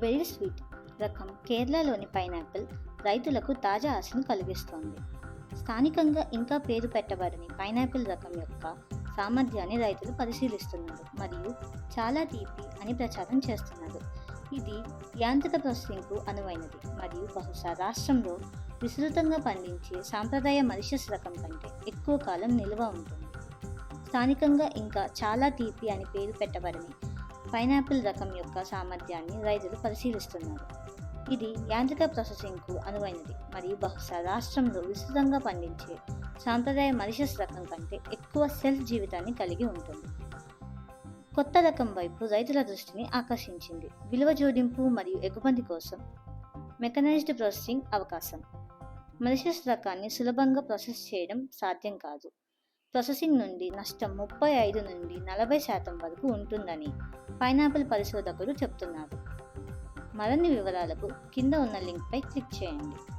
Very sweet రకం కేరళలోని pineapple రైతులకు తాజా ఆశను కలిగిస్తోంది. స్థానికంగా ఇంకా పేరు పెట్టబడని పైనాపిల్ రకం యొక్క సామర్థ్యాన్ని రైతులు పరిశీలిస్తున్నారు మరియు చాలా తీపి అని ప్రచారం చేస్తున్నారు. ఇది యాంత్రిక ప్రాసెసింగ్కు అనువైనది మరియు బహుశా రాష్ట్రంలో విస్తృతంగా పండించే సాంప్రదాయ మరిషస్ రకం కంటే ఎక్కువ కాలం నిల్వ ఉంటుంది. స్థానికంగా ఇంకా చాలా తీపి అని పేరు పెట్టబడని పైనాపిల్ రకం యొక్క సామర్థ్యాన్ని రైతులు పరిశీలిస్తున్నారు. ఇది యాంత్రిక ప్రాసెసింగ్కు అనువైనది మరియు బహుశా రాష్ట్రంలో విస్తృతంగా పండించే సాంప్రదాయ మరిషస్ రకం కంటే ఎక్కువ సెల్ఫ్ జీవితాన్ని కలిగి ఉంటుంది. కొత్త రకం వైపు రైతుల దృష్టిని ఆకర్షించింది. విలువ జోడింపు మరియు ఎగుమతి కోసం మెకనైజ్డ్ ప్రాసెసింగ్ అవకాశం. మరిషస్ రకాన్ని సులభంగా ప్రాసెస్ చేయడం సాధ్యం కాదు. ప్రాసెసింగ్ నుండి నష్టం ముప్పై ఐదు నుండి నలభై శాతం వరకు ఉంటుందని పైనాపిల్ పరిశోధకులు చెప్తున్నారు. మరిన్ని వివరాలకు కింద ఉన్న లింక్పై క్లిక్ చేయండి.